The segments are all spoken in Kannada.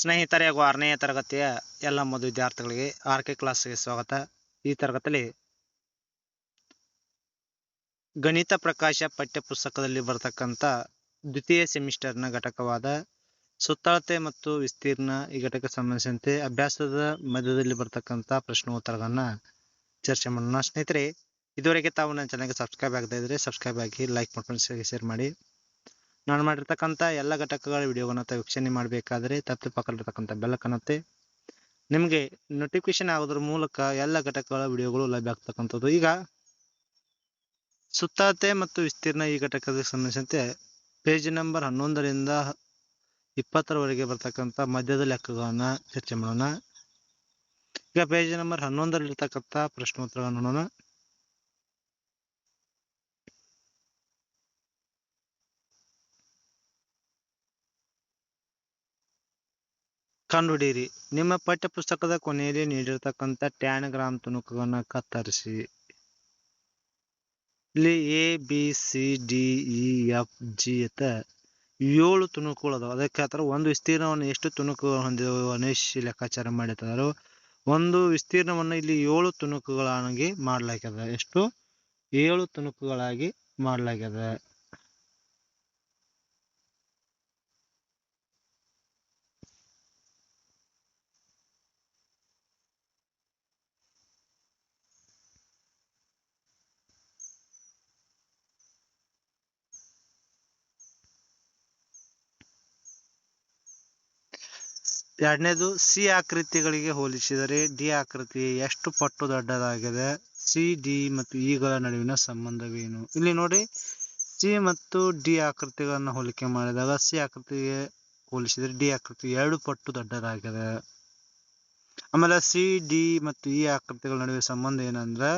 ಸ್ನೇಹಿತರೆ ಹಾಗೂ ಆರನೇ ತರಗತಿಯ ಎಲ್ಲ ಮದುವೆ ವಿದ್ಯಾರ್ಥಿಗಳಿಗೆ ಆರ್ ಕೆ ಕ್ಲಾಸ್ಗೆ ಸ್ವಾಗತ. ಈ ತರಗತಿಯಲ್ಲಿ ಗಣಿತ ಪ್ರಕಾಶ ಪಠ್ಯ ಪುಸ್ತಕದಲ್ಲಿ ಬರತಕ್ಕಂಥ ದ್ವಿತೀಯ ಸೆಮಿಸ್ಟರ್ನ ಘಟಕವಾದ ಸುತ್ತಳತೆ ಮತ್ತು ವಿಸ್ತೀರ್ಣ ಈ ಘಟಕ ಸಂಬಂಧಿಸಿದಂತೆ ಅಭ್ಯಾಸದ ಮಧ್ಯದಲ್ಲಿ ಬರತಕ್ಕಂಥ ಪ್ರಶ್ನೋತ್ತರಗಳನ್ನ ಚರ್ಚೆ ಮಾಡೋಣ. ಸ್ನೇಹಿತರೆ, ಇದುವರೆಗೆ ತಾವು ನನ್ನ ಚಾನಲ್ಗೆ ಸಬ್ಸ್ಕ್ರೈಬ್ ಆಗದೇ ಇದ್ರೆ ಸಬ್ಸ್ಕ್ರೈಬ್ ಆಗಿ ಲೈಕ್ ಮಾಡ್ಕೊಂಡು ಶೇರ್ ಮಾಡಿ. ನಾನು ಮಾಡಿರ್ತಕ್ಕಂಥ ಎಲ್ಲ ಘಟಕಗಳ ವಿಡಿಯೋಗಳನ್ನ ತಾವು ವೀಕ್ಷಣೆ ಮಾಡಬೇಕಾದ್ರೆ ತಪ್ಪು ಪಕ್ಕದಲ್ಲಿರ್ತಕ್ಕಂಥ ಬೆಲ್ಲ ಕಾಣುತ್ತೆ ನಿಮಗೆ ನೋಟಿಫಿಕೇಶನ್ ಆಗೋದ್ರ ಮೂಲಕ ಎಲ್ಲ ಘಟಕಗಳ ವಿಡಿಯೋಗಳು ಲಭ್ಯ ಆಗ್ತಕ್ಕಂಥದ್ದು. ಈಗ ಸುತ್ತಾತೆ ಮತ್ತು ವಿಸ್ತೀರ್ಣ ಈ ಘಟಕದ ಸಂಬಂಧಿಸಿದಂತೆ ಪೇಜ್ ನಂಬರ್ ಹನ್ನೊಂದರಿಂದ ಇಪ್ಪತ್ತರವರೆಗೆ ಬರ್ತಕ್ಕಂಥ ಮಧ್ಯದ ಲೆಕ್ಕಗಳನ್ನ ಚರ್ಚೆ ಮಾಡೋಣ. ಈಗ ಪೇಜ್ ನಂಬರ್ ಹನ್ನೊಂದರಲ್ಲಿರ್ತಕ್ಕಂಥ ಪ್ರಶ್ನೋತ್ತರಗಳನ್ನು ನೋಡೋಣ. ಕಂಡುಹಿಡಿಯಿರಿ. ನಿಮ್ಮ ಪಠ್ಯ ಪುಸ್ತಕದ ಕೊನೆಯಲ್ಲಿ ನೀಡಿರತಕ್ಕಂಥ ಟ್ಯಾನ್ ಗ್ರಾಮ್ ತುಣುಕುಗಳನ್ನ ಕತ್ತರಿಸಿ. ಇಲ್ಲಿ A B C D E F G ಅಂತ ಏಳು ತುಣುಕುಗಳು ಅದಾವ. ಅದಕ್ಕೆ ಆತರ ಒಂದು ವಿಸ್ತೀರ್ಣವನ್ನು ಎಷ್ಟು ತುಣುಕುಗಳು ಹೊಂದಿದವು ಅನೇಶಿ ಲೆಕ್ಕಾಚಾರ ಮಾಡಿರ್ತಾರೆ, ಒಂದು ವಿಸ್ತೀರ್ಣವನ್ನು ಇಲ್ಲಿ ಏಳು ತುಣುಕುಗಳಾಗಿ ಮಾಡಲಾಗ್ಯದ. ಎಷ್ಟು? ಏಳು ತುಣುಕುಗಳಾಗಿ ಮಾಡ್ಲಾಗ್ಯದ. ಎರಡನೇದು ಸಿ ಆಕೃತಿಗಳಿಗೆ ಹೋಲಿಸಿದರೆ ಡಿ ಆಕೃತಿ ಎಷ್ಟು ಪಟ್ಟು ದೊಡ್ಡದಾಗಿದೆ? ಸಿ, ಡಿ ಮತ್ತು ಇಗಳ ನಡುವಿನ ಸಂಬಂಧವೇನು? ಇಲ್ಲಿ ನೋಡಿ, ಸಿ ಮತ್ತು ಡಿ ಆಕೃತಿಗಳನ್ನು ಹೋಲಿಕೆ ಮಾಡಿದಾಗ ಸಿ ಆಕೃತಿಗೆ ಹೋಲಿಸಿದರೆ ಡಿ ಆಕೃತಿ ಎರಡು ಪಟ್ಟು ದೊಡ್ಡದಾಗಿದೆ. ಆಮೇಲೆ ಸಿ, ಡಿ ಮತ್ತು ಇ ಆಕೃತಿಗಳ ನಡುವೆ ಸಂಬಂಧ ಏನಂದ್ರೆ,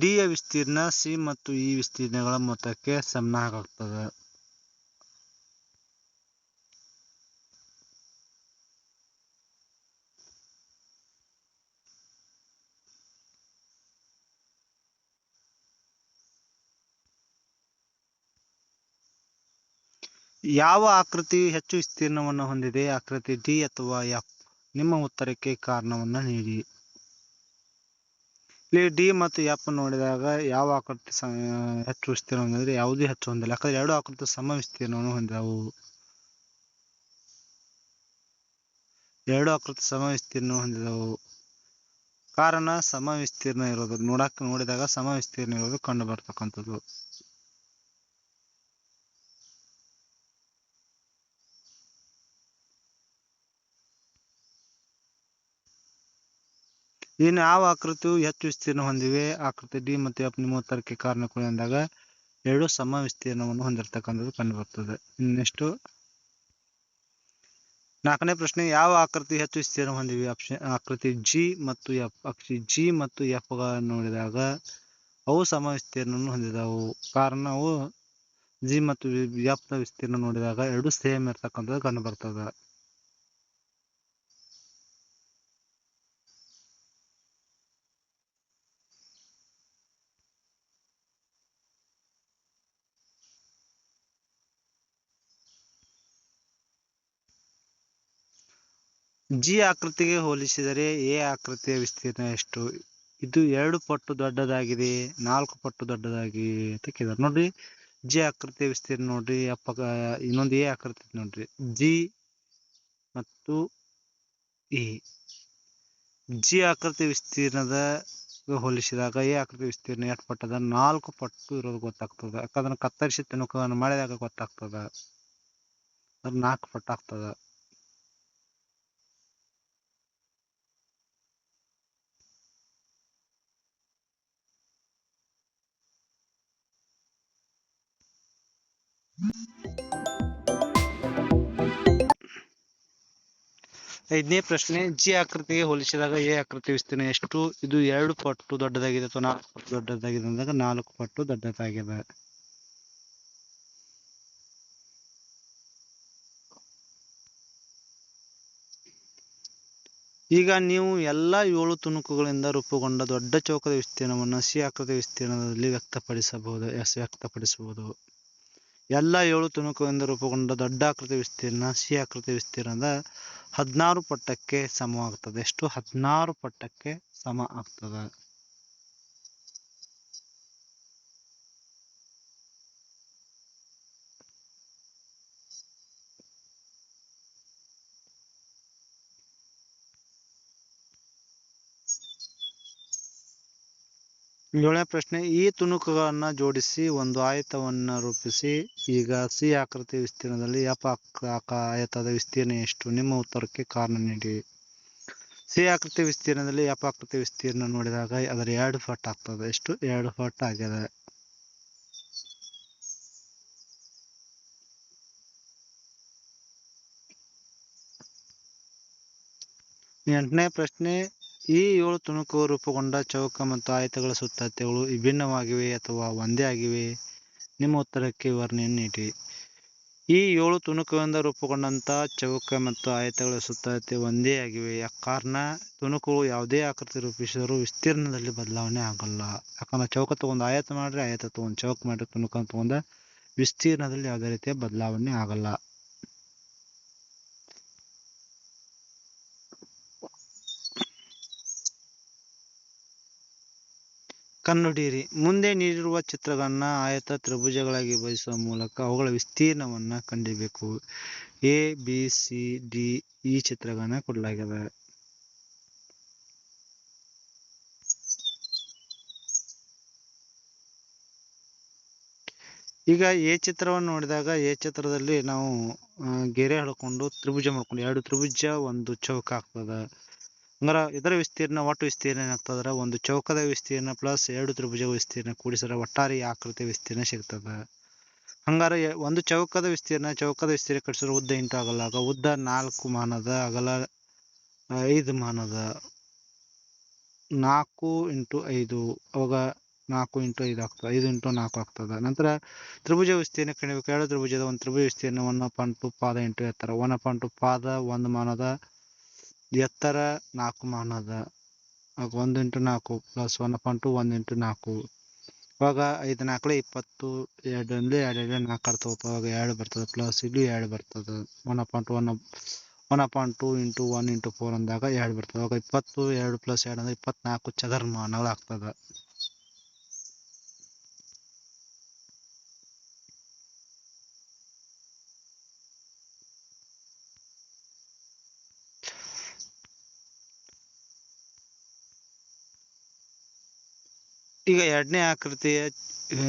ಡಿ ಯ ವಿಸ್ತೀರ್ಣ ಸಿ ಮತ್ತು ಇ ವಿಸ್ತೀರ್ಣಗಳ ಮೊತ್ತಕ್ಕೆ ಸಮನಾಗ್ತದೆ ಯಾವ ಆಕೃತಿ ಹೆಚ್ಚು ವಿಸ್ತೀರ್ಣವನ್ನು ಹೊಂದಿದೆ? ಆಕೃತಿ ಡಿ ಅಥವಾ ಎಫ್? ನಿಮ್ಮ ಉತ್ತರಕ್ಕೆ ಕಾರಣವನ್ನ ನೀಡಿ. ಇಲ್ಲಿ ಡಿ ಮತ್ತು ಎಫ್ ನೋಡಿದಾಗ ಯಾವ ಆಕೃತಿ ಹೆಚ್ಚು ವಿಸ್ತೀರ್ಣ ಹೊಂದಿದ್ರೆ ಯಾವುದೇ ಹೆಚ್ಚು ಹೊಂದಿಲ್ಲ. ಯಾಕಂದ್ರೆ ಎರಡು ಆಕೃತಿ ಸಮ ವಿಸ್ತೀರ್ಣವನ್ನು ಹೊಂದಿದವು. ಎರಡು ಆಕೃತಿ ಸಮ ವಿಸ್ತೀರ್ಣ ಹೊಂದಿದವು. ಕಾರಣ ಸಮ ವಿಸ್ತೀರ್ಣ ಇರೋದು. ನೋಡಕ್, ನೋಡಿದಾಗ ಸಮ ವಿಸ್ತೀರ್ಣ ಇರೋದು ಕಂಡು ಬರ್ತಕ್ಕಂಥದ್ದು ಇನ್ನು ಯಾವ ಆಕೃತಿಯು ಹೆಚ್ಚು ವಿಸ್ತೀರ್ಣ ಹೊಂದಿವೆ? ಆಕೃತಿ ಡಿ ಮತ್ತು ಎಫ್ ನಿಮ್ಮ ಉತ್ತರಕ್ಕೆ ಕಾರಣ ಕೊಡಿ ಅಂದಾಗ ಎರಡು ಸಮ ವಿಸ್ತೀರ್ಣವನ್ನು ಹೊಂದಿರತಕ್ಕಂಥದ್ದು ಕಂಡು ಬರ್ತದೆ ನೆಕ್ಸ್ಟ್ ನಾಲ್ಕನೇ ಪ್ರಶ್ನೆ, ಯಾವ ಆಕೃತಿ ಹೆಚ್ಚು ವಿಸ್ತೀರ್ಣ ಹೊಂದಿವೆ? ಆಪ್ಷನ್ ಆಕೃತಿ ಜಿ ಮತ್ತು ಎಫ್. ಆಕೃತಿ ಜಿ ಮತ್ತು ಎಫ್ ನೋಡಿದಾಗ ಅವು ಸಮ ವಿಸ್ತೀರ್ಣವನ್ನು ಹೊಂದಿದವು. ಕಾರಣ ಅವು ಜಿ ಮತ್ತು ಎಫ್ನ ವಿಸ್ತೀರ್ಣ ನೋಡಿದಾಗ ಎರಡು ಸೇಮ್ ಇರ್ತಕ್ಕಂಥದ್ದು ಕಂಡು ಬರ್ತದೆ ಜಿ ಆಕೃತಿಗೆ ಹೋಲಿಸಿದರೆ ಎ ಆಕೃತಿಯ ವಿಸ್ತೀರ್ಣ ಎಷ್ಟು? ಇದು ಎರಡು ಪಟ್ಟು ದೊಡ್ಡದಾಗಿದೆ, ನಾಲ್ಕು ಪಟ್ಟು ದೊಡ್ಡದಾಗಿ ಅಂತ ಕೇಳಿದಾರೆ ನೋಡ್ರಿ, ಜಿ ಆಕೃತಿಯ ವಿಸ್ತೀರ್ಣ ನೋಡ್ರಿ, ಅಪ್ಪ ಇನ್ನೊಂದು ಎ ಆಕೃತಿ ನೋಡ್ರಿ. ಜಿ ಮತ್ತು ಎ. ಜಿ ಆಕೃತಿ ವಿಸ್ತೀರ್ಣದ ಹೋಲಿಸಿದಾಗ ಎ ಆಕೃತಿ ವಿಸ್ತೀರ್ಣ ಎಷ್ಟು ಪಟ್ಟದ ನಾಲ್ಕು ಪಟ್ಟು ಇರೋದು ಗೊತ್ತಾಗ್ತದ. ಯಾಕಂದ್ರೆ ಕತ್ತರಿಸಿ ತಿನ್ನುಕ ಮಾಡಿದಾಗ ಗೊತ್ತಾಗ್ತದ. ನಾಲ್ಕು ಪಟ್ಟು ಆಗ್ತದ. ಐದನೇ ಪ್ರಶ್ನೆ ಜಿ ಆಕೃತಿಗೆ ಹೋಲಿಸಿದಾಗ ಎ ಆಕೃತಿ ವಿಸ್ತೀರ್ಣ ಎಷ್ಟು? ಇದು ಎರಡು ಪಟ್ಟು ದೊಡ್ಡದಾಗಿದೆ ಅಥವಾ ನಾಲ್ಕು ಪಟ್ಟು ದೊಡ್ಡದಾಗಿದೆ ಅಂದಾಗ ನಾಲ್ಕು ಪಟ್ಟು ದೊಡ್ಡದಾಗಿದೆ. ಈಗ ನೀವು ಎಲ್ಲ ಏಳು ತುಣುಕುಗಳಿಂದ ರೂಪುಗೊಂಡ ದೊಡ್ಡ ಚೌಕದ ವಿಸ್ತೀರ್ಣವನ್ನು ಸಿ ಆಕೃತಿ ವಿಸ್ತೀರ್ಣದಲ್ಲಿ ವ್ಯಕ್ತಪಡಿಸಬಹುದು ಎಸ್ ವ್ಯಕ್ತಪಡಿಸಬಹುದು. ಎಲ್ಲ ಏಳು ತುಣುಕುಗಳಿಂದ ರೂಪುಗೊಂಡ ದೊಡ್ಡಾಕೃತಿ ವಿಸ್ತೀರ್ಣ ಸಿ ಆಕೃತಿ ವಿಸ್ತೀರ್ಣದ ಹದಿನಾರು ಪಟ್ಟಕ್ಕೆ ಸಮವಾಗುತ್ತದೆ ಎಷ್ಟು? ಹದಿನಾರು ಪಟ್ಟಕ್ಕೆ ಸಮ ಆಗ್ತದೆ. ಏಳನೇ ಪ್ರಶ್ನೆ, ಈ ತುಣುಕುಗಳನ್ನ ಜೋಡಿಸಿ ಒಂದು ಆಯತವನ್ನ ರೂಪಿಸಿ, ಈಗ ಸಿ ಆಕೃತಿ ವಿಸ್ತೀರ್ಣದಲ್ಲಿ ಎಫ್ ಆಯತದ ವಿಸ್ತೀರ್ಣ ಎಷ್ಟು? ನಿಮ್ಮ ಉತ್ತರಕ್ಕೆ ಕಾರಣ ನೀಡಿ. ಸಿ ಆಕೃತಿ ವಿಸ್ತೀರ್ಣದಲ್ಲಿ ಎಫ್ ಆಕೃತಿ ವಿಸ್ತೀರ್ಣ ನೋಡಿದಾಗ ಅದರ ಎರಡು ಫಟ್ ಆಗ್ತದೆ. ಎಷ್ಟು? ಎರಡು ಫಟ್ ಆಗಿದೆ. ಎಂಟನೇ ಪ್ರಶ್ನೆ ಈ ಏಳು ತುಣುಕು ರೂಪುಗೊಂಡ ಚೌಕ ಮತ್ತು ಆಯತಗಳ ಸುತ್ತಳತೆಗಳು ವಿಭಿನ್ನವಾಗಿವೆ ಅಥವಾ ಒಂದೇ ಆಗಿವೆ? ನಿಮ್ಮ ಉತ್ತರಕ್ಕೆ ವಿವರಣೆಯನ್ನು ನೀಡಿ. ಈ ಏಳು ತುಣುಕುಗಳಿಂದ ರೂಪುಗೊಂಡಂಥ ಚೌಕ ಮತ್ತು ಆಯತಗಳ ಸುತ್ತಳತೆ ಒಂದೇ ಆಗಿವೆ. ಕಾರಣ, ತುಣುಕುಗಳು ಯಾವುದೇ ಆಕೃತಿ ರೂಪಿಸಿದರೂ ವಿಸ್ತೀರ್ಣದಲ್ಲಿ ಬದಲಾವಣೆ ಆಗಲ್ಲ. ಯಾಕಂದ್ರೆ ಚೌಕ ತಗೊಂಡು ಆಯತ ಮಾಡ್ರಿ ಆಯತ ತಗೊಂಡು ಚೌಕ ಮಾಡ್ರಿ ತುಣುಕನ್ನು ತಗೊಂಡ ವಿಸ್ತೀರ್ಣದಲ್ಲಿ ಯಾವುದೇ ರೀತಿಯ ಬದಲಾವಣೆ ಆಗಲ್ಲ. ಕಣ್ಣುಡಿಯಿರಿ ಮುಂದೆ ನೀಡಿರುವ ಚಿತ್ರಗಳನ್ನ ಆಯತ ತ್ರಿಭುಜಗಳಾಗಿ ಬಯಸುವ ಮೂಲಕ ಅವುಗಳ ವಿಸ್ತೀರ್ಣವನ್ನ ಕಂಡಿಬೇಕು. ಎ, ಬಿ, ಸಿ, ಡಿ ಈ ಚಿತ್ರಗಳನ್ನ ಕೊಡಲಾಗಿದೆ. ಈಗ ಎ ಚಿತ್ರವನ್ನು ನೋಡಿದಾಗ ಎ ಚಿತ್ರದಲ್ಲಿ ನಾವು ಗೆರೆ ಹಾಕೊಂಡು ತ್ರಿಭುಜ ಮಾಡ್ಕೊಂಡು ಎರಡು ತ್ರಿಭುಜ ಒಂದು ಚೌಕ ಆಗ್ತದ. ಹಂಗಾರ ಇದರ ವಿಸ್ತೀರ್ಣ, ಒಟ್ಟು ವಿಸ್ತೀರ್ಣ ಏನಾಗ್ತದ್ರ? ಒಂದು ಚೌಕದ ವಿಸ್ತೀರ್ಣ ಪ್ಲಸ್ ಎರಡು ತ್ರಿಭುಜ ವಿಸ್ತೀರ್ಣ ಕೂಡಿಸಿದ್ರೆ ಒಟ್ಟಾರೆ ಆಕೃತಿ ವಿಸ್ತೀರ್ಣ ಸಿಗ್ತದ. ಹಂಗಾರ ಒಂದು ಚೌಕದ ವಿಸ್ತೀರ್ಣ ಚೌಕದ ವಿಸ್ತೀರ್ಣ ಕಟ್ಟಿಸಿದ್ರೆ ಉದ್ದ ಇಂಟು ಆಗಲ್ಲ. ಆಗ ಉದ್ದ ನಾಲ್ಕು ಮಾನದ, ಅಗಲ ಐದು ಮಾನದ. ನಾಲ್ಕು ಇಂಟು ಐದು, ಅವಾಗ ನಾಲ್ಕು ಇಂಟು ಐದು ಆಗ್ತದೆ. ಐದು ಇಂಟು ನಾಲ್ಕು ಆಗ್ತದೆ. ನಂತರ ತ್ರಿಭುಜ ವಿಸ್ತೀರ್ಣ ಕಣಿಬೇಕು. ಎರಡು ತ್ರಿಭುಜದ ಒಂದು ತ್ರಿಭುಜ ವಿಸ್ತೀರ್ಣ ಒನ್ ಪಾಯಿಂಟ್ ಟು ಪಾದ ಇಂಟು ಎತ್ತರ. ಒನ್ ಪಾಯಿಂಟ್ ಟು ಪಾದ ಒಂದು ಮಾನದ ಎತ್ತರ ನಾಲ್ಕು ಮಾನ ಅದ ಒಂದು ಇಂಟು ನಾಲ್ಕು ಪ್ಲಸ್ ಒನ್ ಪಾಯಿಂಟ್ ಟು ಒಂದು ಇಂಟು ನಾಲ್ಕು. ಇವಾಗ ಐದು ನಾಲ್ಕಲೆ ಇಪ್ಪತ್ತು ಎರಡು ಅಂದ್ರೆ ಎರಡು ಎರಡು ನಾಲ್ಕು ಅರ್ಥ ಇವಾಗ ಎರಡು ಬರ್ತದೆ ಪ್ಲಸ್ ಇಲ್ಲಿ ಎರಡು ಬರ್ತದೆ. One point one one point two into one into four ಅಂದಾಗ ಎರಡು ಬರ್ತದೆ. ಇವಾಗ ಇಪ್ಪತ್ತು, ಎರಡು ಪ್ಲಸ್ ಎರಡು ಅಂದ್ರೆ ಇಪ್ಪತ್ನಾಲ್ಕು ಚದರ್ಮಾನಗಳು ಆಗ್ತದೆ ಈಗ ಎರಡನೇ ಆಕೃತಿಯ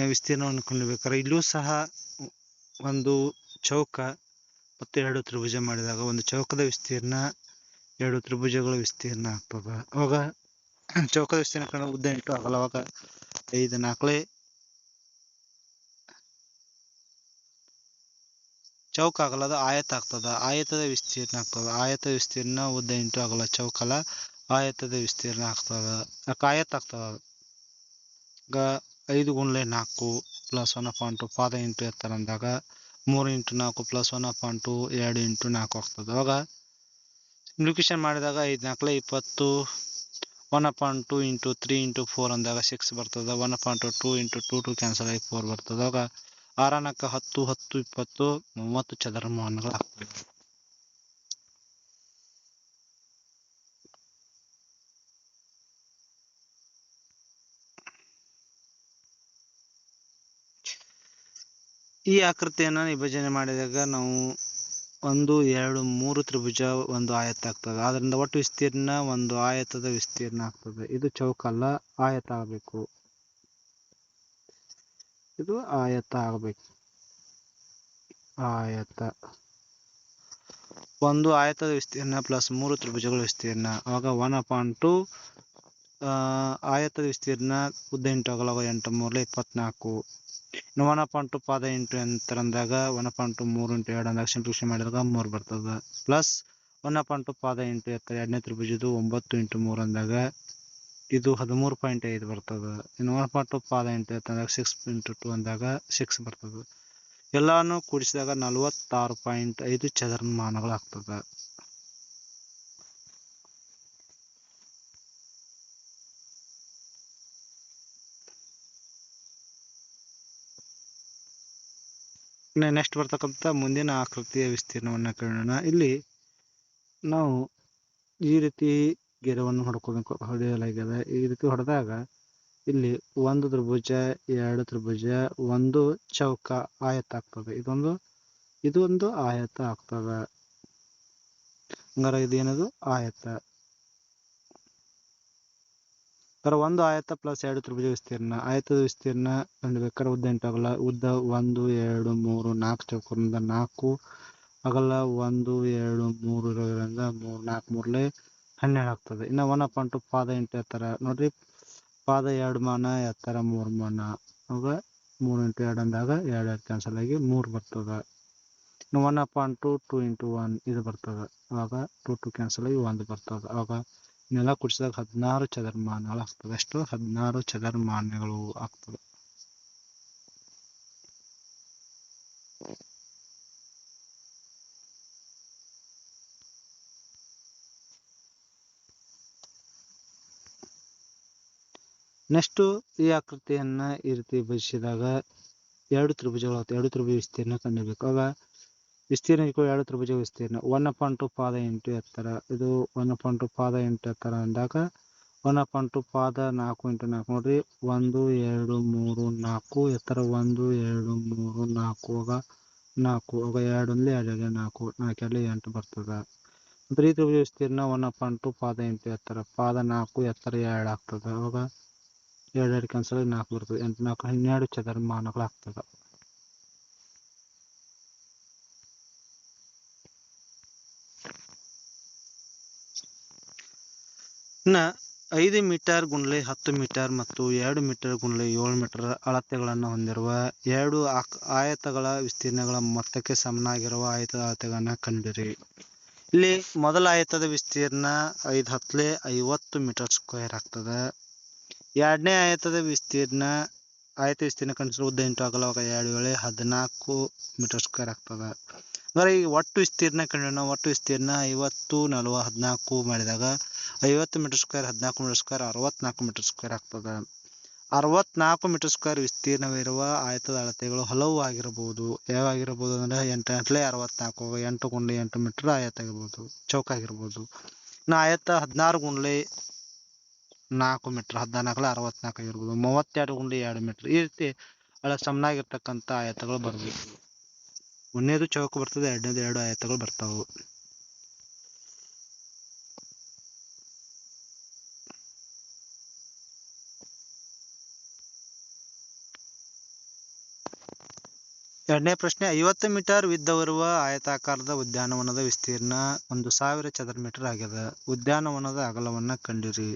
ವಿಸ್ತೀರ್ಣವನ್ನು ಕಂಡುಬೇಕಾದ್ರೆ ಇಲ್ಲೂ ಸಹ ಒಂದು ಚೌಕ ಮತ್ತು ಎರಡು ತ್ರಿಭುಜ ಮಾಡಿದಾಗ ಒಂದು ಚೌಕದ ವಿಸ್ತೀರ್ಣ, ಎರಡು ತ್ರಿಭುಜಗಳ ವಿಸ್ತೀರ್ಣ ಆಗ್ತದ. ಅವಾಗ ಚೌಕದ ವಿಸ್ತೀರ್ಣ ಕಂಡು ಉದ್ದ ಎಂಟು ಆಗಲ್ಲ, ಅವಾಗ ಐದು ನಾಲ್ಕಲೇ ಚೌಕ ಆಗಲ್ಲ, ಅದು ಆಯತ ಆಗ್ತದ. ಆಯತದ ವಿಸ್ತೀರ್ಣ ಆಗ್ತದ. ಆಯತ ವಿಸ್ತೀರ್ಣ ಉದ್ದ ಇಂಟು ಆಗಲ್ಲ ಚೌಕಲ್ಲ ಆಯತದ ವಿಸ್ತೀರ್ಣ ಆಗ್ತದ. ಆಯತ ಆಗ್ತದ. ಈಗ ಐದು ಗುಂಡ್ಲೆ ನಾಲ್ಕು ಪ್ಲಸ್ ಒನ್ ಪಾಯಿಂಟ್ ಪಾದ ಇಂಟು ಎತ್ತರ ಅಂದಾಗ ಮೂರು ಇಂಟು ನಾಲ್ಕು ಪ್ಲಸ್ ಒನ್ ಪಾಯಿಂಟ್ ಟು ಎರಡು ಇಂಟು ನಾಲ್ಕು ಆಗ್ತದೆ. ಅವಾಗ ಸಿಂಪ್ಲಿಫಿಕೇಶನ್ ಮಾಡಿದಾಗ ಐದು ನಾಲ್ಕಲೆ ಇಪ್ಪತ್ತು, one point two into three into four ಅಂದಾಗ ಸಿಕ್ಸ್ ಬರ್ತದೆ. One point two into two two cancel ಆಗಿ ಫೋರ್ ಬರ್ತದೆ. ಅವಾಗ ಆರನಕ್ಕ ಹತ್ತು ಹತ್ತು ಇಪ್ಪತ್ತು, ಮೂವತ್ತು ಚದರ ಮೌನಗಳು ಆಗ್ತದೆ. ಈ ಆಕೃತಿಯನ್ನ ವಿಭಜನೆ ಮಾಡಿದಾಗ ನಾವು ಒಂದು, ಎರಡು, ಮೂರು ತ್ರಿಭುಜ ಒಂದು ಆಯತ ಆಗ್ತದೆ. ಅದರಿಂದ ಒಟ್ಟು ವಿಸ್ತೀರ್ಣ ಒಂದು ಆಯತದ ವಿಸ್ತೀರ್ಣ ಆಗ್ತದೆ. ಇದು ಚೌಕಲ್ಲ ಆಯತ ಆಗಬೇಕು. ಇದು ಆಯತ ಆಗಬೇಕು. ಆಯತ. ಒಂದು ಆಯತದ ವಿಸ್ತೀರ್ಣ ಪ್ಲಸ್ ಮೂರು ತ್ರಿಭುಜಗಳ ವಿಸ್ತೀರ್ಣ. ಆವಾಗ ಒನ್ ಅಪಾನ್ ಟು ಆಯತದ ವಿಸ್ತೀರ್ಣ ಉದ್ದ ಎಂಟು ಎಂಟು ಮೂರಲೆ ಇಪ್ಪತ್ನಾಲ್ಕು. ಇನ್ನು ಒನ್ ಪಾಯಿಂಟ್ ಟು ಪಾದ ಇಂಟು ಎಂತರ ಅಂದಾಗ, ಒನ್ ಪಾಯಿಂಟ್ ಟು ಮೂರು ಇಂಟು ಎರಡು ಅಂದಾಗ ಸಿಂಪ್ಲಿಫಿಕೇಶನ್ ಮಾಡಿದಾಗ ಮೂರು ಬರ್ತದೆ. ಪ್ಲಸ್ ಒನ್ ಪಾಯಿಂಟ್ ಟು ಪಾದ ಇಂಟು ಎತ್ತರ ಎರಡನೇ ತ್ರಿಭುಜದ್ದು ಒಂಬತ್ತು ಇಂಟು ಮೂರು ಅಂದಾಗ ಇದು ಹದಿಮೂರು ಪಾಯಿಂಟ್ ಐದು ಬರ್ತದೆ. ಇನ್ನು ಒನ್ ಪಾಯಿಂಟ್ ಟು ಪಾದ ಇಂಟು ಎತ್ತಂದಾಗ ಸಿಕ್ಸ್ ಇಂಟು ಟು ಅಂದಾಗ ಸಿಕ್ಸ್ ಬರ್ತದೆ. ಎಲ್ಲಾನು ಕೂಡಿಸಿದಾಗ ನಲವತ್ತಾರು ಪಾಯಿಂಟ್ ಐದು ಚದರ ಆಗ್ತದೆ ನೆಕ್ಸ್ಟ್ ಬರ್ತಕ್ಕಂಥ ಮುಂದಿನ ಆಕೃತಿಯ ವಿಸ್ತೀರ್ಣವನ್ನು ಕಂಡೋಣ ಇಲ್ಲಿ ನಾವು ಈ ರೀತಿ ಗೆರೆವನ್ನು ಹೊಡ್ಕೋಬೇಕು. ಹೊಡೆಯಲಾಗಿದೆ ಈ ರೀತಿ ಹೊಡೆದಾಗ ಇಲ್ಲಿ ಒಂದು ತ್ರಿಭುಜ, ಎರಡು ತ್ರಿಭುಜ, ಒಂದು ಚೌಕ ಆಯತ ಆಗ್ತದೆ. ಇದೊಂದು ಇದೊಂದು ಆಯತ ಆಗ್ತದೆ. ಹಂಗಾರೆ ಇದೇನದು? ಆಯತ. ಅದರ ಒಂದು ಆಯತ ಪ್ಲಸ್ ಎರಡು ತ್ರಿಭುಜ ವಿಸ್ತೀರ್ಣ, ಆಯತದ ವಿಸ್ತೀರ್ಣ ಕಂಡುಬೇಕಾದ್ರೆ ಉದ್ದ ಎಂಟು ಅಗಲ, ಉದ್ದ ಒಂದು, ಎರಡು, ಮೂರು, ನಾಲ್ಕು ಚೌಕದಿಂದ ನಾಲ್ಕು ಅಗಲ, ಒಂದು, ಎರಡು, ಮೂರು ಇರೋದ್ರಿಂದ ಮೂರು, ನಾಲ್ಕು ಮೂರ್ಲೆ ಹನ್ನೆರಡು ಆಗ್ತದೆ. ಇನ್ನು ಒನ್ ಅಪಾಯಿಂಟ್ ಟು ಪಾದ ಎಂಟು ಎತ್ತರ. ನೋಡ್ರಿ, ಪಾದ ಎರಡು ಮಾನ, ಎತ್ತರ ಮೂರು ಮಾನ. ಅವಾಗ ಮೂರು ಇಂಟು ಎರಡು ಅಂದಾಗ ಎರಡು ಎರಡು ಕ್ಯಾನ್ಸಲ್ ಆಗಿ ಮೂರು ಬರ್ತದೆ. ಇನ್ನು one point two two into one ಇದು ಬರ್ತದೆ. ಅವಾಗ ಟು ಟು ಕ್ಯಾನ್ಸಲ್ ಆಗಿ ಒಂದು ಬರ್ತದೆ. ಅವಾಗ ನೆಲ ಕುಡಿಸಿದಾಗ ಹದಿನಾರು ಚದರಮಾನಗಳು ಆಗ್ತದೆ. ಎಷ್ಟು ಹದಿನಾರು ಚದರಮಾನಗಳು ಆಗ್ತದೆ. ನೆಕ್ಸ್ಟ್ ಈ ಆಕೃತಿಯನ್ನ ಈ ರೀತಿ ಬಿಡಿಸಿದಾಗ ಎರಡು ತ್ರಿಭುಜಗಳು ಎರಡು ತ್ರಿಭುಜ ವಿಸ್ತೀರ್ಣ ಕಂಡುಹಿಡಿಬೇಕು. ಆಗ ವಿಸ್ತೀರ್ಣ ಈಕ್ವಲ್ ಎರಡು ತ್ರಿಭುಜ ವಿಸ್ತೀರ್ಣ. ಒನ್ ಅಪಾನ್ ಟು ಪಾದ ಎಂಟು ಎತ್ತರ. ಇದು ಒನ್ ಪಾಯಿಂಟ್ ಟು ಪಾದ ಎಂಟು ಎತ್ತರ ಅಂದಾಗ ಒನ್ ಪಾಯಿಂಟ್ ಟು ಪಾದ ನಾಲ್ಕು ಇಂಟು ನಾಲ್ಕು. ನೋಡ್ರಿ, ಒಂದು, ಎರಡು, ಮೂರು, ನಾಲ್ಕು ಎತ್ತರ. ಒಂದು, ಎರಡು, ಮೂರು, ನಾಲ್ಕು ಆಗ ನಾಲ್ಕು. ಆಗ ಎರಡು ಒಂದ್ಲಿ ಎರಡು ಎರಡು, ನಾಲ್ಕು. ನಾಲ್ಕು, ಎರಡು, ಎಂಟು ಬರ್ತದೆ. ಈ ತ್ರಿಭುಜ ವಿಸ್ತೀರ್ಣ ಒನ್ ಅಪಾನ್ ಟು ಪಾದ ಎಂಟು ಎತ್ತರ. ಪಾದ ನಾಲ್ಕು, ಎತ್ತರ ಎರಡು ಆಗ್ತದೆ. ಅವಾಗ ಎರಡು ಎರಡು ಕ್ಯಾನ್ಸಲ್ ನಾಲ್ಕು ಬರ್ತದೆ. ಎಂಟು ನಾಲ್ಕು, ಹನ್ನೆರಡು ಚದರಮಾನಗಳು ಆಗ್ತದೆ ಇನ್ನ ಐದು ಮೀಟರ್ ಗುಂಡ್ಲೆ, ಹತ್ತು ಮೀಟರ್ ಮತ್ತು ಎರಡು ಮೀಟರ್ ಗುಂಡ್ಲೆ, ಏಳು ಮೀಟರ್ ಅಳತೆಗಳನ್ನು ಹೊಂದಿರುವ ಎರಡು ಆಯತಗಳ ವಿಸ್ತೀರ್ಣಗಳ ಮೊತ್ತಕ್ಕೆ ಸಮನಾಗಿರುವ ಆಯತದ ಅಳತೆಗಳನ್ನು ಕಂಡಿರಿ. ಇಲ್ಲಿ ಮೊದಲ ಆಯತದ ವಿಸ್ತೀರ್ಣ ಐದು ಹತ್ತಲೆ ಐವತ್ತು ಮೀಟರ್ ಸ್ಕ್ವೇರ್ ಆಗ್ತದೆ. ಎರಡನೇ ಆಯತದ ವಿಸ್ತೀರ್ಣ ಆಯತ ವಿಸ್ತೀರ್ಣ ಕಂಡಿಸಿದ್ರೆ ಉದ್ದ ಎಂಟು ಅಗಲವಾಗ ಎರಡು ವೇಳೆ ಹದಿನಾಲ್ಕು ಮೀಟರ್ ಸ್ಕ್ವೇರ್ ಆಗ್ತದೆ. ಅಂದರೆ ಈ ಒಟ್ಟು ವಿಸ್ತೀರ್ಣ ಕಂಡು ಒಟ್ಟು ವಿಸ್ತೀರ್ಣ ಐವತ್ತು, ನಲವ ಹದಿನಾಲ್ಕು ಮಾಡಿದಾಗ ಐವತ್ತು ಮೀಟರ್ ಸ್ಕ್ವೇರ್ ಹದಿನಾಲ್ಕು ಮೀಟರ್ ಸ್ಕ್ವೇರ್ ಅರವತ್ನಾಲ್ಕು ಮೀಟರ್ ಸ್ಕ್ವೇರ್ ಆಗ್ತದೆ. ಅರವತ್ನಾಲ್ಕು ಮೀಟರ್ ಸ್ಕ್ವೇರ್ ವಿಸ್ತೀರ್ಣವಿರುವ ಆಯತದ ಅಳತೆಗಳು ಹಲವು ಆಗಿರಬಹುದು. ಯಾವಾಗಿರಬಹುದು ಅಂದ್ರೆ ಎಂಟು ಎಂಟ್ಲೆ ಅರವತ್ನಾಲ್ಕು, ಎಂಟು ಗುಂಡ್ಲೆ ಎಂಟು ಮೀಟರ್ ಆಯತ ಆಗಿರ್ಬೋದು ಚೌಕ ಆಗಿರ್ಬೋದು ಇನ್ನು ಆಯತ ಹದಿನಾರು ಗುಂಡ್ಲೆ ನಾಲ್ಕು ಮೀಟರ್ ಹದಿನಾಲ್ಕು ಅರವತ್ನಾಲ್ಕು ಆಗಿರ್ಬೋದು ಮೂವತ್ತೆರಡು ಗುಂಡ್ಲೆ ಎರಡು ಮೀಟರ್ ಈ ರೀತಿ ಅಳ ಸಮನಾಗಿರ್ತಕ್ಕಂಥ ಆಯತಗಳು ಬರಬೇಕು. ಒಂದನೇದು ಚೌಕ ಬರ್ತದೆ, ಎರಡನೇದು ಎರಡು ಆಯತಗಳು ಬರ್ತಾವು. ಎರಡನೇ ಪ್ರಶ್ನೆ, ಐವತ್ತು ಮೀಟರ್ ಉದ್ದವಿರುವ ಆಯತಾಕಾರದ ಉದ್ಯಾನವನದ ವಿಸ್ತೀರ್ಣ ಒಂದು ಸಾವಿರ ಚದರ ಮೀಟರ್ ಆಗ್ಯದ. ಉದ್ಯಾನವನದ ಅಗಲವನ್ನ ಕಂಡಿರಿ.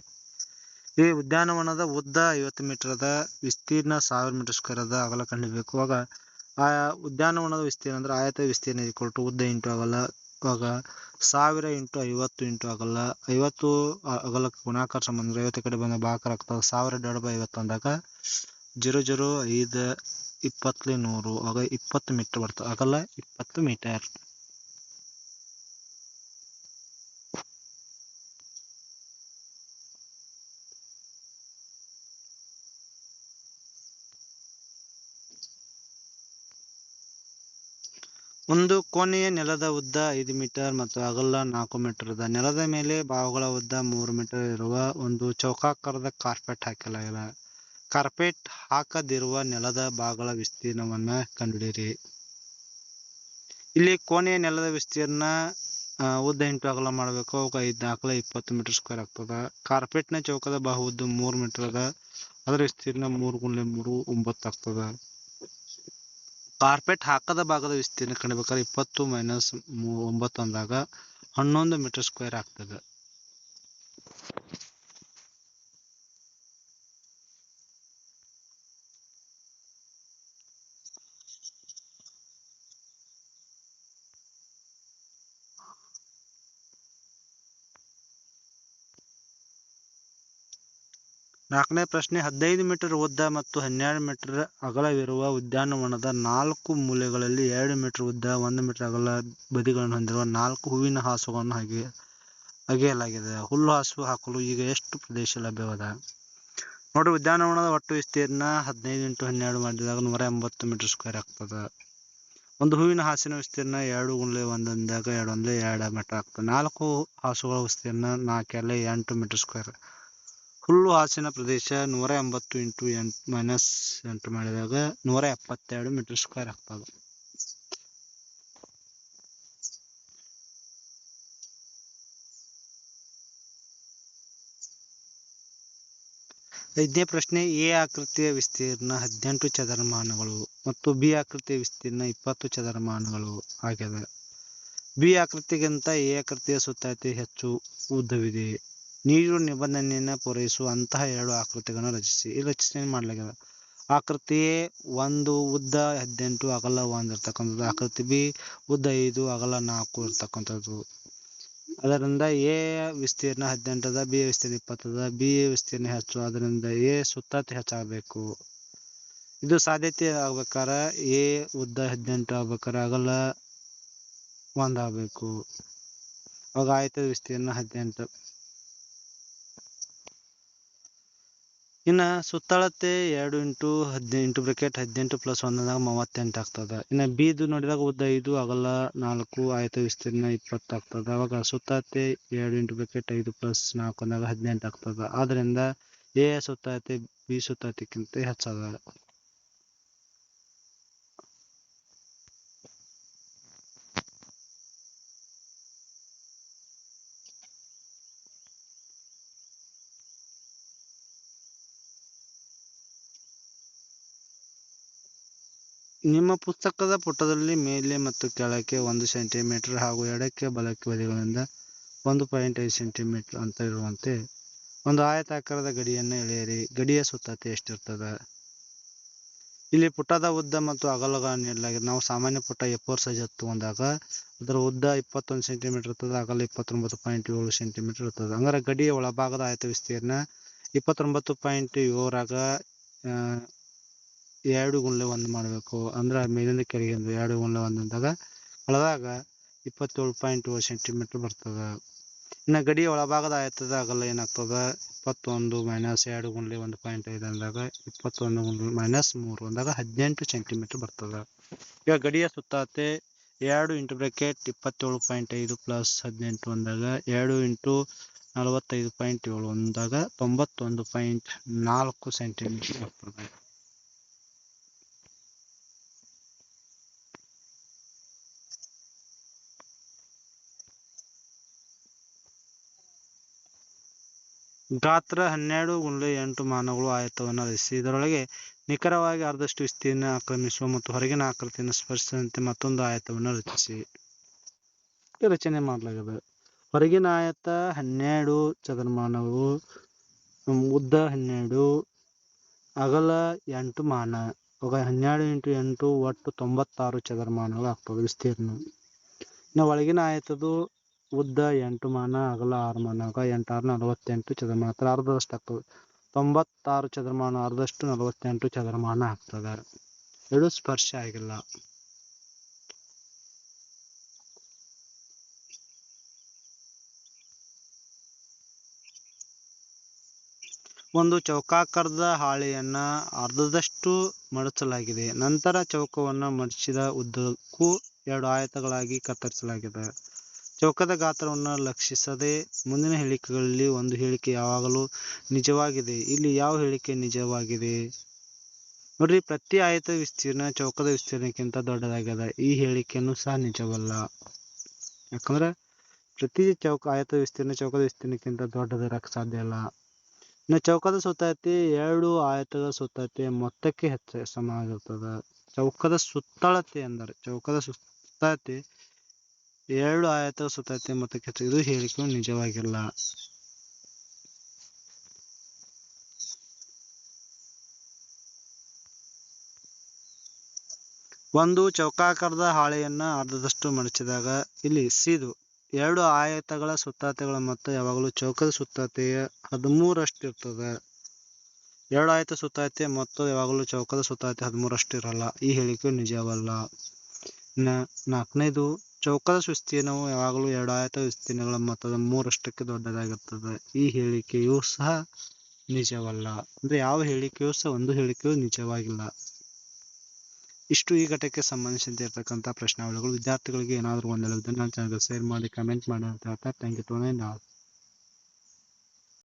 ಈ ಉದ್ಯಾನವನದ ಉದ್ದ ಐವತ್ತು ಮೀಟರ್ ಅದ, ವಿಸ್ತೀರ್ಣ ಸಾವಿರ ಮೀಟರ್ ಸ್ಕ್ವೇರ್ ಅದ, ಅಗಲ ಕಂಡಿಬೇಕು ಅವಾಗ ಆ ಉದ್ಯಾನವನದ ವಿಸ್ತೀರ್ಣ ಅಂದ್ರೆ ಆಯತ ವಿಸ್ತೀರ್ಣ ಈಕ್ವಲ್ ಟು ಉದ್ದ ಇಂಟು ಅಗಲ, ಇವಾಗ ಸಾವಿರ ಇಂಟು ಐವತ್ತು ಇಂಟು ಅಗಲ, ಐವತ್ತು ಅಗಲಕ್ಕೆ ಗುಣಾಕಾರ ಸಂಬಂಧ ಅಂದ್ರೆ ಐವತ್ತು ಕಡೆ ಬಂದ ಬಾಕರ್ ಆಗ್ತದೆ ಸಾವಿರ ಡಿವೈಡ್ ಬೈ ಐವತ್ತು ಅಂದಾಗ ಜೀರೋ ಜೀರೋ ಐದು ಇಪ್ಪತ್ತಲೆ ನೂರು, ಆಗ ಇಪ್ಪತ್ತು ಮೀಟರ್ ಬರ್ತದೆ, ಅಗಲ ಇಪ್ಪತ್ತು ಮೀಟರ್ ಒಂದು ಕೋಣೆಯ ನೆಲದ ಉದ್ದ ಐದು ಮೀಟರ್ ಮತ್ತು ಅಗಲ ನಾಲ್ಕು ಮೀಟರ್ ಇದೆ. ನೆಲದ ಮೇಲೆ ಬಾವುಗಳ ಉದ್ದ ಮೂರು ಮೀಟರ್ ಇರುವ ಒಂದು ಚೌಕಾಕಾರದ ಕಾರ್ಪೆಟ್ ಹಾಕಲಾಗಿದೆ. ಕಾರ್ಪೆಟ್ ಹಾಕದಿರುವ ನೆಲದ ಭಾಗಗಳ ವಿಸ್ತೀರ್ಣವನ್ನ ಕಂಡುಹಿಡಿಯಿರಿ. ಇಲ್ಲಿ ಕೋಣೆಯ ನೆಲದ ವಿಸ್ತೀರ್ಣ ಉದ್ದ ಇಂಟು ಅಗಲ ಮಾಡಬೇಕು. ಅವಾಗ ಐದು ನಾಲ್ಕಲ ಇಪ್ಪತ್ತು ಮೀಟರ್ ಸ್ಕ್ವೇರ್ ಆಗ್ತದ. ಕಾರ್ಪೆಟ್ನ ಚೌಕದ ಬಾಹು ಉದ್ದ ಮೂರು ಮೀಟರ್ ಅದ ಅದರ ವಿಸ್ತೀರ್ಣ ಮೂರು ಗುಂಡ್ಲೆ ಮೂರು, ಒಂಬತ್ತು ಆಗ್ತದ. ಕಾರ್ಪೆಟ್ ಹಾಕದ ಭಾಗದ ವಿಸ್ತೀರ್ಣ ಕಂಡುಬೇಕಾದ್ರೆ ಇಪ್ಪತ್ತು ಮೈನಸ್ ಒಂಬತ್ತು ಅಂದಾಗ ಹನ್ನೊಂದು ಮೀಟರ್ ಸ್ಕ್ವೇರ್ ಆಗ್ತದೆ. ನಾಲ್ಕನೇ ಪ್ರಶ್ನೆ, ಹದಿನೈದು ಮೀಟರ್ ಉದ್ದ ಮತ್ತು ಹನ್ನೆರಡು ಮೀಟರ್ ಅಗಲವಿರುವ ಉದ್ಯಾನವನದ ನಾಲ್ಕು ಮೂಲೆಗಳಲ್ಲಿ ಎರಡು ಮೀಟರ್ ಉದ್ದ, ಒಂದು ಮೀಟರ್ ಅಗಲ ಬದಿಗಳನ್ನು ಹೊಂದಿರುವ ನಾಲ್ಕು ಹೂವಿನ ಹಾಸುಗಳನ್ನು ಹಾಗೆ ಅಗೆಯಲಾಗಿದೆ. ಹುಲ್ಲು ಹಾಸು ಹಾಕಲು ಈಗ ಎಷ್ಟು ಪ್ರದೇಶ ಲಭ್ಯವದ? ನೋಡಿ, ಉದ್ಯಾನವನದ ಒಟ್ಟು ವಿಸ್ತೀರ್ಣ ಹದಿನೈದು ಇಂಟು ಹನ್ನೆರಡು ಮಾಡಿದಾಗ ನೂರ ಎಂಬತ್ತು ಮೀಟರ್ ಸ್ಕ್ವೇರ್ ಆಗ್ತದೆ. ಒಂದು ಹೂವಿನ ಹಾಸಿನ ವಿಸ್ತೀರ್ಣ ಎರಡು ಗುಂಡ್ಲೆ ಒಂದೊಂದಾಗ ಎರಡು ಒಂದ್ಲೆ ಎರಡು ಮೀಟರ್ ಆಗ್ತದೆ. ನಾಲ್ಕು ಹಾಸುಗಳ ವಿಸ್ತೀರ್ಣ ನಾಲ್ಕೆರಡು ಎಂಟು ಮೀಟರ್ ಸ್ಕ್ವೇರ್ ಹುಲ್ಲು ಹಾಸಿನ ಪ್ರದೇಶ ನೂರ ಎಂಬತ್ತು ಇಂಟು ಎಂಟು ಮೈನಸ್ ಎಂಟು ಮಾಡಿದಾಗ ನೂರ ಎಪ್ಪತ್ತೆರಡು ಮೀಟರ್ ಸ್ಕ್ವೇರ್ ಆಗ್ತದೆ. ಐದನೇ ಪ್ರಶ್ನೆ, ಎ ಆಕೃತಿಯ ವಿಸ್ತೀರ್ಣ ಹದಿನೆಂಟು ಚದರಮಾನಗಳು ಮತ್ತು ಬಿ ಆಕೃತಿಯ ವಿಸ್ತೀರ್ಣ ಇಪ್ಪತ್ತು ಚದರಮಾನಗಳು ಆಗ್ಯದ ಬಿ ಆಕೃತಿಗಿಂತ ಎ ಆಕೃತಿಯ ಸುತ್ತ ಹೆಚ್ಚು ಉದ್ದವಿದೆ. ನೀರು ನಿಬಂಧನೆಯನ್ನು ಪೂರೈಸುವ ಅಂತಹ ಎರಡು ಆಕೃತಿಗಳನ್ನು ರಚಿಸಿ. ಈ ರಚನೆ ಮಾಡಲಾಗಿದೆ ಆಕೃತಿ ಎ ಒಂದು ಉದ್ದ ಹದಿನೆಂಟು ಅಗಲ ಒಂದು ಇರ್ತಕ್ಕಂಥದ್ದು. ಆಕೃತಿ ಬಿ ಉದ್ದ ಐದು ಅಗಲ ನಾಲ್ಕು ಇರ್ತಕ್ಕಂಥದ್ದು. ಅದರಿಂದ ಎ ವಿಸ್ತೀರ್ಣ ಹದಿನೆಂಟದ ಬಿ ವಿಸ್ತೀರ್ಣ ಇಪ್ಪತ್ತದ ಬಿ ವಿಸ್ತೀರ್ಣ ಹೆಚ್ಚು. ಅದರಿಂದ ಎ ಸುತ್ತ ಹೆಚ್ಚಾಗಬೇಕು. ಇದು ಸಾಧ್ಯತೆ ಆಗ್ಬೇಕಾದ್ರೆ ಎ ಉದ್ದ ಹದಿನೆಂಟು ಆಗ್ಬೇಕಾದ್ರೆ ಅಗಲ ಒಂದಾಗಬೇಕು. ಅವಾಗ ಆಯ್ತದ ವಿಸ್ತೀರ್ಣ ಹದಿನೆಂಟು. ಇನ್ನ ಸುತ್ತಳತೆ ಎರಡು ಇಂಟು ಹದಿನೆಂಟು ಬ್ರಿಕೆಟ್ ಹದಿನೆಂಟು ಪ್ಲಸ್ ಒಂದಾಗ ಮೂವತ್ತೆಂಟು ಆಗ್ತದ. ಇನ್ನ ಬೀದು ನೋಡಿದಾಗ ಉದ್ದ ಐದು, ಅಗಲ ನಾಲ್ಕು, ಆಯತ ವಿಸ್ತೀರ್ಣ ಇಪ್ಪತ್ತು ಆಗ್ತದ. ಅವಾಗ ಸುತ್ತಳತೆ ಎರಡು ಇಂಟು ಬ್ರಿಕೆಟ್ ಐದು ಪ್ಲಸ್ ನಾಲ್ಕು ಅಂದಾಗ ಹದಿನೆಂಟು ಆಗ್ತದ. ಆದ್ರಿಂದ ಎ ಸುತ್ತಳತೆ ಬಿ ಸುತ್ತಳತೆಕ್ಕಿಂತ ಹೆಚ್ಚದ. ನಿಮ್ಮ ಪುಸ್ತಕದ ಪುಟದಲ್ಲಿ ಮೇಲೆ ಮತ್ತು ಕೆಳಕ್ಕೆ ಒಂದು ಸೆಂಟಿಮೀಟರ್ ಹಾಗೂ ಎಡಕ್ಕೆ ಬಲಕ್ಕೆ ಬದಿಗಳಿಂದ ಒಂದು ಪಾಯಿಂಟ್ ಐದು ಸೆಂಟಿಮೀಟರ್ ಅಂತ ಇರುವಂತೆ ಒಂದು ಆಯತಾಕಾರದ ಗಡಿಯನ್ನು ಎಳೆಯಿರಿ. ಗಡಿಯ ಸುತ್ತತೆ ಎಷ್ಟಿರ್ತದ? ಇಲ್ಲಿ ಪುಟದ ಉದ್ದ ಮತ್ತು ಅಗಲಗಳನ್ನು ನೀಡಲಾಗಿದೆ ನಾವು ಸಾಮಾನ್ಯ ಪುಟ ಎಪ್ಪತ್ತು ಸೈಜ್ ಹತ್ತು ತಗೊಂಡಾಗ ಅದರ ಉದ್ದ ಇಪ್ಪತ್ತೊಂದು ಸೆಂಟಿಮೀಟರ್ ಇರ್ತದೆ, ಅಗಲ ಇಪ್ಪತ್ತೊಂಬತ್ತು ಪಾಯಿಂಟ್ ಏಳು ಸೆಂಟಿಮೀಟರ್ ಇರ್ತದೆ. ಹಂಗಾರೆ ಗಡಿಯ ಒಳಭಾಗದ ಆಯತ ವಿಸ್ತೀರ್ಣ ಇಪ್ಪತ್ತೊಂಬತ್ತು ಪಾಯಿಂಟ್ ಏಳರಾಗ ಎರಡು ಗುಂಡ್ಲೆ ಒಂದು ಮಾಡಬೇಕು. ಅಂದ್ರೆ ಮೇಲಿಂದ ಕೆಳಗೆ ಎರಡು ಗುಂಡ್ಲೆ ಒಂದು ಅಂದಾಗ ಒಳದಾಗ ಇಪ್ಪತ್ತೇಳು ಪಾಯಿಂಟ್ ಏಳು ಸೆಂಟಿಮೀಟರ್ ಬರ್ತದೆ. ಇನ್ನು ಗಡಿಯ ಒಳಭಾಗದ ಆಯತದ ಅಗಲ ಏನಾಗ್ತದ? ಇಪ್ಪತ್ತೊಂದು ಮೈನಸ್ ಎರಡು ಗುಂಡ್ಲೆ ಒಂದು ಪಾಯಿಂಟ್ ಐದು ಅಂದಾಗ ಇಪ್ಪತ್ತೊಂದು ಗುಂಡ್ಲೆ ಮೈನಸ್ ಮೂರು ಅಂದಾಗ ಹದಿನೆಂಟು ಸೆಂಟಿಮೀಟರ್ ಬರ್ತದೆ. ಈಗ ಗಡಿಯ ಸುತ್ತಾತೆ ಎರಡು ಇಂಟು ಬ್ರೇಕೆಟ್ ಇಪ್ಪತ್ತೇಳು ಪಾಯಿಂಟ್ ಐದು ಪ್ಲಸ್ ಹದಿನೆಂಟು ಅಂದಾಗ ಎರಡು ಇಂಟು ನಲವತ್ತೈದು ಪಾಯಿಂಟ್ ಏಳು ಅಂದಾಗ ತೊಂಬತ್ತೊಂದು ಪಾಯಿಂಟ್ ನಾಲ್ಕು ಸೆಂಟಿಮೀಟರ್ ಬರ್ತದೆ. ಗಾತ್ರ ಹನ್ನೆರಡು ಗುಂಡ್ಲೆ ಎಂಟು ಮಾನಗಳು ಆಯತವನ್ನು ರಚಿಸಿ. ಇದರೊಳಗೆ ನಿಖರವಾಗಿ ಅರ್ಧಷ್ಟು ವಿಸ್ತೀರ್ಣ ಆಕ್ರಮಿಸುವ ಮತ್ತು ಹೊರಗಿನ ಆಕೃತಿಯನ್ನು ಸ್ಪರ್ಶಿಸಿದಂತೆ ಮತ್ತೊಂದು ಆಯತವನ್ನು ರಚಿಸಿ. ರಚನೆ ಮಾಡಲಾಗಿದೆ. ಹೊರಗಿನ ಆಯತ ಹನ್ನೆರಡು, ಚದರಮಾನಗಳು ಉದ್ದ ಹನ್ನೆರಡು, ಅಗಲ ಎಂಟು ಮಾನ. ಅವಾಗ ಹನ್ನೆರಡು ಇಂಟು ಎಂಟು ಒಟ್ಟು ತೊಂಬತ್ತಾರು ಚದರಮಾನಗಳು ಆಗ್ತವೆ ವಿಸ್ತೀರ್ಣ. ಇನ್ನು ಒಳಗಿನ ಆಯತದು ಉದ್ದ ಎಂಟು ಮಾನ, ಅಗಲ ಆರು ಮಾನ ಎಂಟಾರು ನಲವತ್ತೆಂಟು ಚದರಮಾನ ಅರ್ಧದಷ್ಟು ಆಗ್ತದೆ. ತೊಂಬತ್ತಾರು ಚದರಮಾನ ಅರ್ಧಷ್ಟು ನಲವತ್ತೆಂಟು ಚದರಮಾನ ಆಗ್ತದೆ. ಎರಡು ಸ್ಪರ್ಶ ಆಗಿಲ್ಲ. ಒಂದು ಚೌಕಾಕಾರದ ಹಾಳೆಯನ್ನ ಅರ್ಧದಷ್ಟು ಮಡಚಲಾಗಿದೆ. ನಂತರ ಚೌಕವನ್ನು ಮಡಚಿದ ಉದ್ದಕ್ಕೂ ಎರಡು ಆಯತಗಳಾಗಿ ಕತ್ತರಿಸಲಾಗಿದೆ. ಚೌಕದ ಗಾತ್ರವನ್ನು ಲಕ್ಷಿಸದೆ ಮುಂದಿನ ಹೇಳಿಕೆಗಳಲ್ಲಿ ಒಂದು ಹೇಳಿಕೆ ಯಾವಾಗಲೂ ನಿಜವಾಗಿದೆ. ಇಲ್ಲಿ ಯಾವ ಹೇಳಿಕೆ ನಿಜವಾಗಿದೆ? ನೋಡ್ರಿ ಪ್ರತಿ ಆಯತ ವಿಸ್ತೀರ್ಣ ಚೌಕದ ವಿಸ್ತೀರ್ಣಕ್ಕಿಂತ ದೊಡ್ಡದಾಗ್ಯದ. ಈ ಹೇಳಿಕೆಯನ್ನು ಸಹ ನಿಜವಲ್ಲ. ಯಾಕಂದ್ರೆ, ಪ್ರತಿ ಚೌಕ, ಆಯತ ವಿಸ್ತೀರ್ಣ ಚೌಕದ ವಿಸ್ತೀರ್ಣಕ್ಕಿಂತ ದೊಡ್ಡದಿರಕ್ಕೆ ಸಾಧ್ಯ ಇಲ್ಲ. ಇನ್ನು ಚೌಕದ ಸುತ್ತಳತೆ ಎರಡು, ಆಯತದ ಸುತ್ತಳತೆ ಮೊತ್ತಕ್ಕೆ ಹೆಚ್ಚು ಸಮ ಆಗಿರ್ತದೆ. ಚೌಕದ ಸುತ್ತಳತೆ ಅಂದರೆ, ಚೌಕದ ಸುತ್ತಳತೆ ಎರಡು ಆಯತ ಸುತ್ತೈತೆ ಮೊತ್ತಕ್ಕೆ ಇದು ಹೇಳಿಕೆಯು ನಿಜವಾಗಿಲ್ಲ. ಒಂದು ಚೌಕಾಕಾರದ ಹಾಳೆಯನ್ನ ಅರ್ಧದಷ್ಟು ಮಡಚಿದಾಗ, ಇಲ್ಲಿ ಸೀದು. ಎರಡು ಆಯತಗಳ ಸುತ್ತಾತೆಗಳ ಮೊತ್ತ ಯಾವಾಗಲೂ ಚೌಕದ ಸುತ್ತಾತೆಯ ಹದಿಮೂರಷ್ಟು ಇರ್ತದೆ ಎರಡು ಆಯತ ಸುತ್ತಾತೆ ಮೊತ್ತ ಯಾವಾಗಲೂ ಚೌಕದ ಸುತ್ತಾತೆ ಹದಿಮೂರಷ್ಟು ಇರಲ್ಲ ಈ ಹೇಳಿಕೆ ನಿಜವಲ್ಲ. ಇನ್ನ ನಾಲ್ಕನೇದು ಚೌಕದ ವಿಸ್ತೀರ್ಣವು ಯಾವಾಗಲೂ ಎರಡು ಆಯತ ವಿಸ್ತೀರ್ಣಗಳ ಮೊತ್ತದ ಮೂರಷ್ಟಕ್ಕೆ ದೊಡ್ಡದಾಗಿರ್ತದೆ. ಈ ಹೇಳಿಕೆಯೂ ಸಹ ನಿಜವಲ್ಲ. ಅಂದ್ರೆ ಯಾವ ಹೇಳಿಕೆಯೂ ಸಹ ಒಂದು ಹೇಳಿಕೆಯೂ ನಿಜವಾಗಿಲ್ಲ. ಇಷ್ಟು ಈ ಘಟಕ್ಕೆ ಸಂಬಂಧಿಸಿದಂತೆ ಇರತಕ್ಕಂಥ ಪ್ರಶ್ನಾವಳಿಗಳು. ವಿದ್ಯಾರ್ಥಿಗಳಿಗೆ ಏನಾದರೂ ನನ್ನ ಚಾನಲ್ಗೆ ಶೇರ್ ಮಾಡಿ ಕಮೆಂಟ್ ಮಾಡಿ ಅಂತ ಹೇಳ್ತಾ ಥ್ಯಾಂಕ್ ಯು ಟು